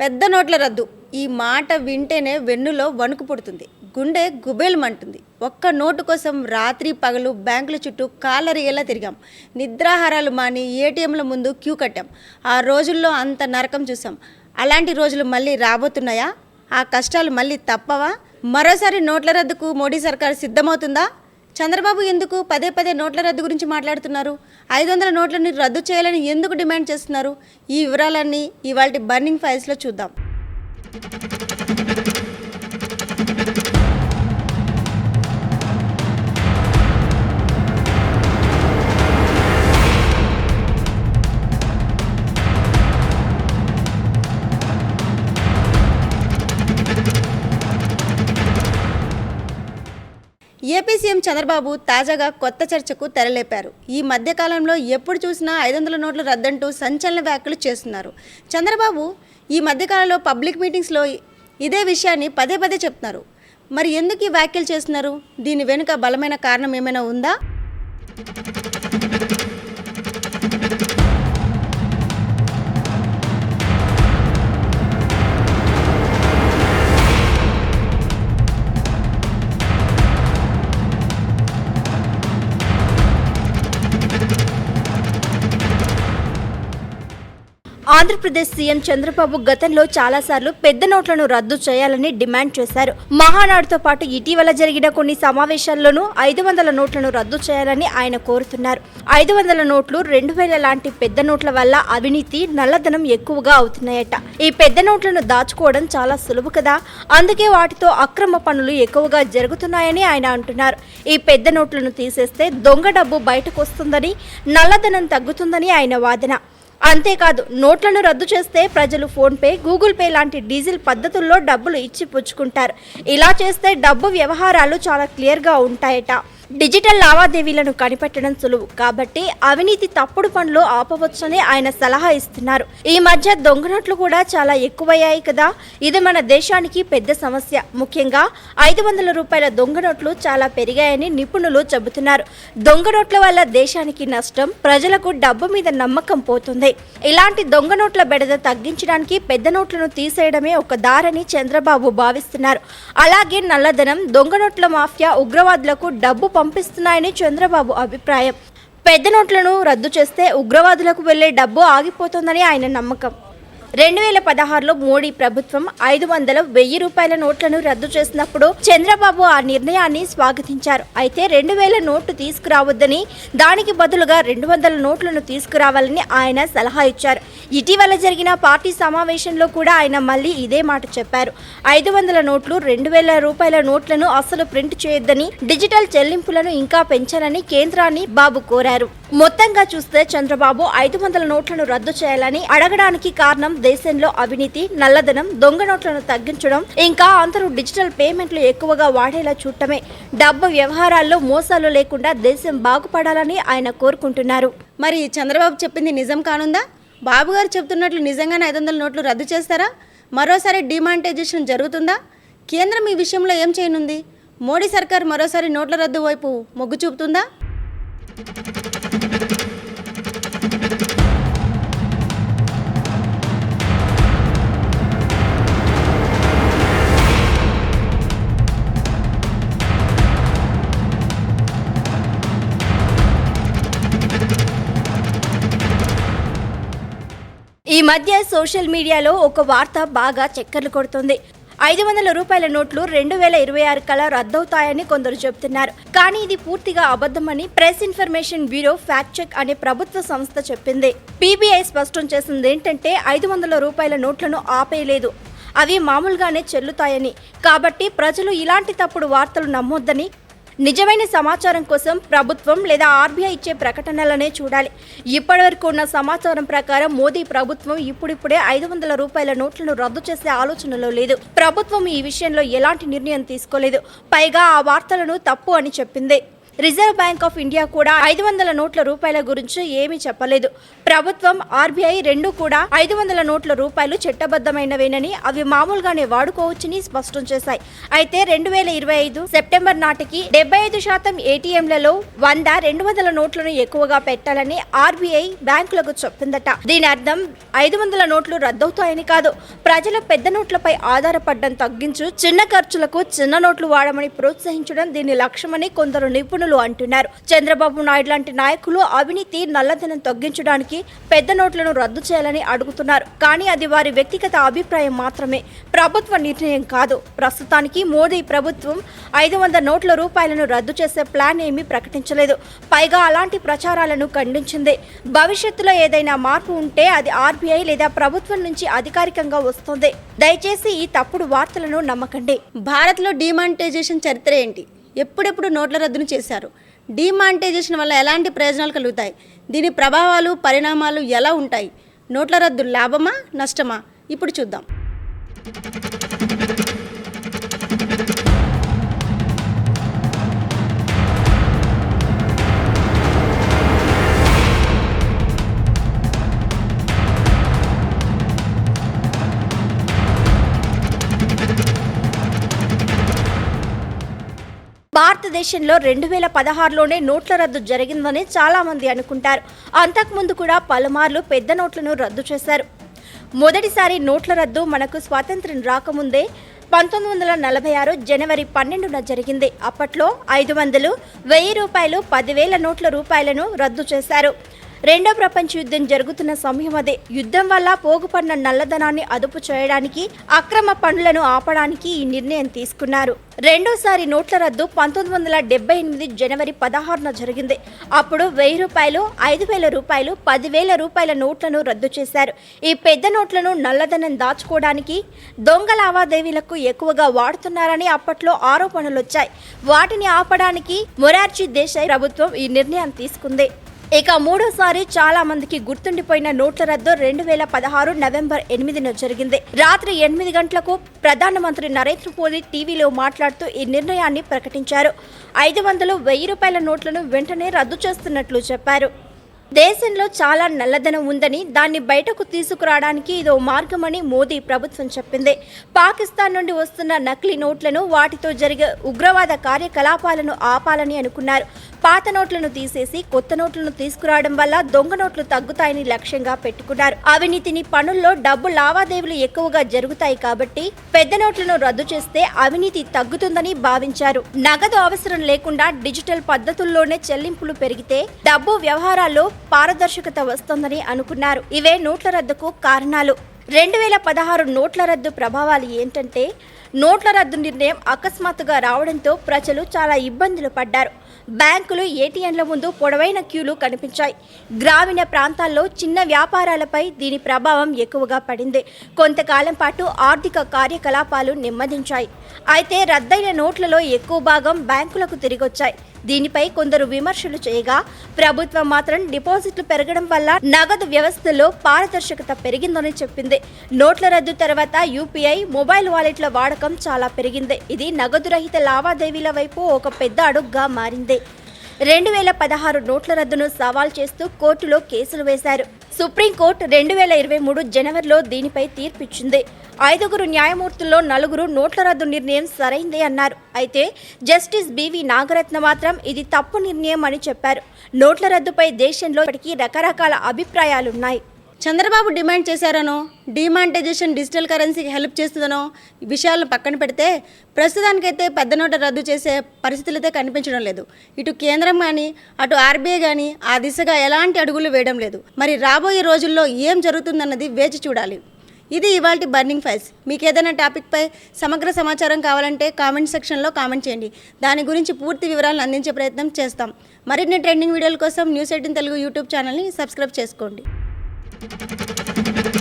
పెద్ద నోట్ల రద్దు. ఈ మాట వింటేనే వెన్నులో వణుకు పుడుతుంది. గుండె గుబేలమంటుంది. ఒక్క నోటు కోసం రాత్రి పగలు బ్యాంకుల చుట్టూ కాలరిగేలా తిరిగాం. నిద్రాహారాలు మాని ఏటీఎంల ముందు క్యూ కట్టాం. ఆ రోజుల్లో అంత నరకం చూసాం అలాంటి రోజులు మళ్ళీ రాబోతున్నాయా? ఆ కష్టాలు మళ్ళీ తప్పవా? మరోసారి నోట్ల రద్దుకు మోడీ సర్కార్ సిద్ధమవుతుందా? చంద్రబాబు ఎందుకు పదే పదే నోట్ల రద్దు గురించి మాట్లాడుతున్నారు? ఐదు వందల నోట్లని రద్దు చేయాలని ఎందుకు డిమాండ్ చేస్తున్నారు? ఈ వివరాలన్నీ ఇవాళ బర్నింగ్ ఫైల్స్లో చూద్దాం. చంద్రబాబు తాజాగా కొత్త చర్చకు తెరలేపారు. ఈ మధ్యకాలంలో ఎప్పుడు చూసినా ఐదు వందల నోట్ల రద్దంటూ సంచలన వ్యాఖ్యలు చేస్తున్నారు. చంద్రబాబు ఈ మధ్యకాలంలో పబ్లిక్ మీటింగ్స్లో ఇదే విషయాన్ని పదే పదే చెప్తున్నారు. మరి ఎందుకు ఈ వ్యాఖ్యలు చేస్తున్నారు? దీని వెనుక బలమైన కారణం ఏమైనా ఉందా? ఆంధ్రప్రదేశ్ సీఎం చంద్రబాబు గతంలో చాలాసార్లు పెద్ద నోట్లను రద్దు చేయాలని డిమాండ్ చేశారు. మహానాడుతో పాటు ఇటీవల జరిగిన కొన్ని సమావేశాల్లోనూ ఐదు వందల నోట్లను రద్దు చేయాలని ఆయన కోరుతున్నారు. ఐదు వందల నోట్లు రెండు వేల లాంటి పెద్ద నోట్ల వల్ల అవినీతి నల్లధనం ఎక్కువగా అవుతున్నాయట. ఈ పెద్ద నోట్లను దాచుకోవడం చాలా సులువు కదా? అందుకే వాటితో అక్రమ పనులు ఎక్కువగా జరుగుతున్నాయని ఆయన అంటున్నారు. ఈ పెద్ద నోట్లను తీసేస్తే దొంగ డబ్బు బయటకు వస్తుందని నల్లధనం తగ్గుతుందని ఆయన వాదన. అంతేకాదు నోట్లను రద్దు చేస్తే ప్రజలు ఫోన్పే గూగుల్ పే లాంటి డీజిల్ పద్ధతుల్లో డబ్బులు ఇచ్చి పుచ్చుకుంటారు ఇలా చేస్తే డబ్బు వ్యవహారాలు చాలా క్లియర్గా ఉంటాయట. డిజిటల్ లావాదేవీలను కనిపెట్టడం సులువు. కాబట్టి అవినీతి తప్పుడు పనులు ఆపవచ్చని ఆయన సలహా ఇస్తున్నారు. ఈ మధ్య దొంగ నోట్లు కూడా చాలా ఎక్కువయ్యాయి కదా. ఇది మన దేశానికి పెద్ద సమస్య. ముఖ్యంగా ఐదు వందల రూపాయల దొంగ నోట్లు చాలా పెరిగాయని నిపుణులు చెబుతున్నారు. దొంగ నోట్ల వల్ల దేశానికి నష్టం ప్రజలకు డబ్బు మీద నమ్మకం పోతుంది. ఇలాంటి దొంగ నోట్ల బెడద తగ్గించడానికి పెద్ద నోట్లను తీసేయడమే ఒక దారని చంద్రబాబు భావిస్తున్నారు. అలాగే నల్లధనం దొంగ నోట్ల మాఫియా ఉగ్రవాదులకు డబ్బు పంపిస్తున్నాయని చంద్రబాబు అభిప్రాయం. పెద్ద నోట్లను రద్దు చేస్తే ఉగ్రవాదులకు వెళ్ళే డబ్బు ఆగిపోతుందని ఆయన నమ్మకం. రెండు వేల పదహారులో మోడీ ప్రభుత్వం ఐదు వందల వెయ్యి రూపాయల నోట్లను రద్దు చేసినప్పుడు చంద్రబాబు ఆ నిర్ణయాన్ని స్వాగతించారు. అయితే రెండు వేల నోటు తీసుకురావద్దని దానికి బదులుగా రెండు వందల నోట్లను తీసుకురావాలని ఆయన సలహా ఇచ్చారు. ఇటీవల జరిగిన పార్టీ సమావేశంలో కూడా ఆయన మళ్ళీ ఇదే మాట చెప్పారు. ఐదు వందల నోట్లు రెండు వేల రూపాయల నోట్లను అసలు ప్రింట్ చేయొద్దని డిజిటల్ చెల్లింపులను ఇంకా పెంచాలని కేంద్రాన్ని బాబు కోరారు. మొత్తంగా చూస్తే చంద్రబాబు ఐదు వందల నోట్లను రద్దు చేయాలని అడగడానికి కారణం దేశంలో అవినీతి నల్లధనం దొంగ నోట్లను తగ్గించడం ఇంకా అందరూ డిజిటల్ పేమెంట్లు ఎక్కువగా వాడేలా చూడటమే. డబ్బు వ్యవహారాల్లో మోసాలు లేకుండా దేశం బాగుపడాలని ఆయన కోరుకుంటున్నారు. మరి చంద్రబాబు చెప్పింది నిజం కానుందా? బాబు గారు చెప్తున్నట్లు నిజంగానే ఐదు వందల నోట్లు రద్దు చేస్తారా? మరోసారి డిమానిటైజేషన్ జరుగుతుందా? కేంద్రం ఈ విషయంలో ఏం చేయనుంది? మోడీ సర్కార్ మరోసారి నోట్ల రద్దు వైపు మొగ్గు చూపుతుందా? ఈ మధ్య సోషల్ మీడియాలో ఒక వార్త బాగా చక్కర్లు కొడుతుంది. ఐదు వందల రూపాయల నోట్లు రెండు వేల ఇరవై ఆరు కల్లా రద్దవుతాయని కొందరు చెబుతున్నారు. కానీ ఇది పూర్తిగా అబద్ధమని press information bureau fact check అనే ప్రభుత్వ సంస్థ చెప్పింది. పీబీఐ స్పష్టం చేసింది ఏంటంటే ఐదు వందల రూపాయల నోట్లను ఆపేయలేదు. అవి మామూలుగానే చెల్లుతాయని. కాబట్టి ప్రజలు ఇలాంటి తప్పుడు వార్తలు నమ్మొద్దని నిజమైన సమాచారం కోసం ప్రభుత్వం లేదా ఆర్బీఐ ఇచ్చే ప్రకటనలనే చూడాలి. ఇప్పటివరకు ఉన్న సమాచారం ప్రకారం మోదీ ప్రభుత్వం ఇప్పుడిప్పుడే ఐదు వందల రూపాయల నోట్లను రద్దు చేసే ఆలోచనలో లేదు. ప్రభుత్వం ఈ విషయంలో ఎలాంటి నిర్ణయం తీసుకోలేదు. పైగా ఆ వార్తలను తప్పు అని చెప్పింది. రిజర్వ్ బ్యాంక్ ఆఫ్ ఇండియా కూడా ఐదు వందల నోట్ల రూపాయల గురించి ఏమీ చెప్పలేదు. ప్రభుత్వం ఆర్బీఐ రెండు కూడా ఐదు వందల నోట్ల రూపాయలు చట్టబద్ధమైనవేనని అవి మామూలుగానే వాడుకోవచ్చని స్పష్టం చేశాయి. అయితే రెండు వేల ఇరవై ఐదు సెప్టెంబర్ నాటికి డెబ్బై ఐదు శాతం ఏటీఎంలలో వంద రెండు వందల నోట్లను ఎక్కువగా పెట్టాలని ఆర్బీఐ బ్యాంకులకు చెప్పిందట. దీని అర్థం ఐదు వందల నోట్లు రద్దవుతాయని కాదు. ప్రజలు పెద్ద నోట్లపై ఆధారపడడం తగ్గించు చిన్న ఖర్చులకు చిన్న నోట్లు వాడమని ప్రోత్సహించడం దీని లక్ష్యమని కొందరు నిపుణులు అంటున్నారు. చంద్రబాబు నాయుడు లాంటి నాయకులు అవినీతి నల్లధనం తగ్గించడానికి పెద్ద నోట్లను రద్దు చేయాలని అడుగుతున్నారు. కానీ అది వారి వ్యక్తిగత అభిప్రాయం మాత్రమే. ప్రభుత్వ నిర్ణయం కాదు. ప్రస్తుతానికి మోదీ ప్రభుత్వం ఐదు వందల నోట్ల రూపాయలను రద్దు చేసే ప్లాన్ ఏమీ ప్రకటించలేదు. పైగా అలాంటి ప్రచారాలను ఖండించింది. భవిష్యత్తులో ఏదైనా మార్పు ఉంటే అది ఆర్బీఐ లేదా ప్రభుత్వం నుంచి అధికారికంగా వస్తుంది. దయచేసి ఈ తప్పుడు వార్తలను నమ్మకండి. భారత్లో డిమానిటైజేషన్ చరిత్ర ఏంటి? ఎప్పుడెప్పుడు నోట్ల రద్దును చేశారు? డిమానిటైజేషన్ వల్ల ఎలాంటి ప్రయోజనాలు కలుగుతాయి? దీని ప్రభావాలు పరిణామాలు ఎలా ఉంటాయి? నోట్ల రద్దు లాభమా నష్టమా? ఇప్పుడు చూద్దాం. భారతదేశంలో రెండు వేల పదహారులోనే నోట్ల రద్దు జరిగిందని చాలామంది అనుకుంటారు. అంతకుముందు కూడా పలుమార్లు పెద్ద నోట్లను రద్దు చేశారు. మొదటిసారి నోట్ల రద్దు మనకు స్వాతంత్ర్యం రాకముందే పంతొమ్మిది వందల నలభై ఆరు జనవరి పన్నెండున జరిగింది. అప్పట్లో ఐదు వందలు వెయ్యి రూపాయలు పదివేల నోట్ల రూపాయలను రద్దు చేశారు. రెండో ప్రపంచ యుద్ధం జరుగుతున్న సమయం అదే. యుద్ధం వల్ల పోగుపడిన నల్లధనాన్ని అదుపు చేయడానికి అక్రమ పనులను ఆపడానికి ఈ నిర్ణయం తీసుకున్నారు. రెండోసారి నోట్ల రద్దు పంతొమ్మిది వందల డెబ్బై ఎనిమిది జనవరి పదహారున జరిగింది. అప్పుడు వెయ్యి రూపాయలు ఐదు వేల రూపాయలు పదివేల రూపాయల నోట్లను రద్దు చేశారు. ఈ పెద్ద నోట్లను నల్లధనం దాచుకోవడానికి దొంగ లావాదేవీలకు ఎక్కువగా వాడుతున్నారని అప్పట్లో ఆరోపణలు వచ్చాయి వాటిని ఆపడానికి మొరార్జీ దేశాయ్ ప్రభుత్వం ఈ నిర్ణయం తీసుకుంది. ఇక మూడోసారి చాలా మందికి గుర్తుండిపోయిన నోట్ల రద్దు రెండు వేల పదహారు నవంబర్ ఎనిమిదిన జరిగింది. రాత్రి ఎనిమిది గంటలకు ప్రధానమంత్రి నరేంద్ర మోదీ టీవీలో మాట్లాడుతూ ఈ నిర్ణయాన్ని ప్రకటించారు. ఐదు వందలు వెయ్యి రూపాయల నోట్లను వెంటనే రద్దు చేస్తున్నట్లు చెప్పారు. దేశంలో చాలా నల్లధనం ఉందని దాన్ని బయటకు తీసుకురావడానికి ఇదో మార్గమని మోదీ ప్రభుత్వం చెప్పింది. పాకిస్తాన్ నుండి వస్తున్న నకిలీ నోట్లను వాటితో జరిగే ఉగ్రవాద కార్యకలాపాలను ఆపాలని అనుకున్నారు. పాత నోట్లను తీసేసి కొత్త నోట్లను తీసుకురావడం వల్ల దొంగ నోట్లు తగ్గుతాయని లక్ష్యంగా పెట్టుకున్నారు. అవినీతిని పనుల్లో డబ్బు లావాదేవీలు ఎక్కువగా జరుగుతాయి కాబట్టి పెద్ద నోట్లను రద్దు చేస్తే అవినీతి తగ్గుతుందని భావించారు. నగదు అవసరం లేకుండా డిజిటల్ పద్ధతుల్లోనే చెల్లింపులు పెరిగితే డబ్బు వ్యవహారాల్లో పారదర్శకత వస్తుందని అనుకున్నారు. ఇవే నోట్ల రద్దుకు కారణాలు. రెండు వేల పదహారు నోట్ల రద్దు ప్రభావాలు ఏంటంటే నోట్ల రద్దు నిర్ణయం అకస్మాత్తుగా రావడంతో ప్రజలు చాలా ఇబ్బందులు పడ్డారు. బ్యాంకులు ఏటీఎంల ముందు పొడవైన క్యూలు కనిపించాయి. గ్రామీణ ప్రాంతాల్లో చిన్న వ్యాపారాలపై దీని ప్రభావం ఎక్కువగా పడింది. కొంతకాలం పాటు ఆర్థిక కార్యకలాపాలు నెమ్మదించాయి. అయితే రద్దయిన నోట్లలో ఎక్కువ భాగం బ్యాంకులకు తిరిగొచ్చాయి. దీనిపై కొందరు విమర్శలు చేయగా ప్రభుత్వం మాత్రం డిపాజిట్లు పెరగడం వల్ల నగదు వ్యవస్థలో పారదర్శకత పెరిగిందని చెప్పింది. నోట్ల రద్దు తర్వాత యూపీఐ మొబైల్ వాలెట్ల వాడకం చాలా పెరిగింది. ఇది నగదు రహిత లావాదేవీల వైపు ఒక పెద్ద అడుగ్గా మారింది. రెండు వేల పదహారు నోట్ల రద్దును సవాల్ చేస్తూ కోర్టులో కేసులు వేశారు. సుప్రీంకోర్టు రెండు వేల ఇరవై మూడు జనవరిలో దీనిపై తీర్పిచ్చింది. ఐదుగురు న్యాయమూర్తుల్లో నలుగురు నోట్ల రద్దు నిర్ణయం సరైందే అన్నారు. అయితే జస్టిస్ బివి నాగరత్న మాత్రం ఇది తప్పు నిర్ణయం అని చెప్పారు. నోట్ల రద్దుపై దేశంలో ఇప్పటికీ రకరకాల అభిప్రాయాలున్నాయి. చంద్రబాబు డిమాండ్ చేశారనో డిమానిటైజేషన్ డిజిటల్ కరెన్సీకి హెల్ప్ చేస్తుందనో విషయాలను పక్కన పెడితే ప్రస్తుతానికైతే పెద్ద నోట రద్దు చేసే పరిస్థితులు అయితే కనిపించడం లేదు. ఇటు కేంద్రం కానీ అటు ఆర్బీఐ కానీ ఆ దిశగా ఎలాంటి అడుగులు వేయడం లేదు. మరి రాబోయే రోజుల్లో ఏం జరుగుతుందన్నది వేచి చూడాలి. ఇది ఇవాళ బర్నింగ్ ఫైల్స్. మీకు ఏదైనా టాపిక్పై సమగ్ర సమాచారం కావాలంటే కామెంట్ సెక్షన్లో కామెంట్ చేయండి. దాని గురించి పూర్తి వివరాలను అందించే ప్రయత్నం చేస్తాం. మరిన్ని ట్రెండింగ్ వీడియోల కోసం న్యూస్ ఎయిటీన్ తెలుగు యూట్యూబ్ ఛానల్ని సబ్స్క్రైబ్ చేసుకోండి. Thank you.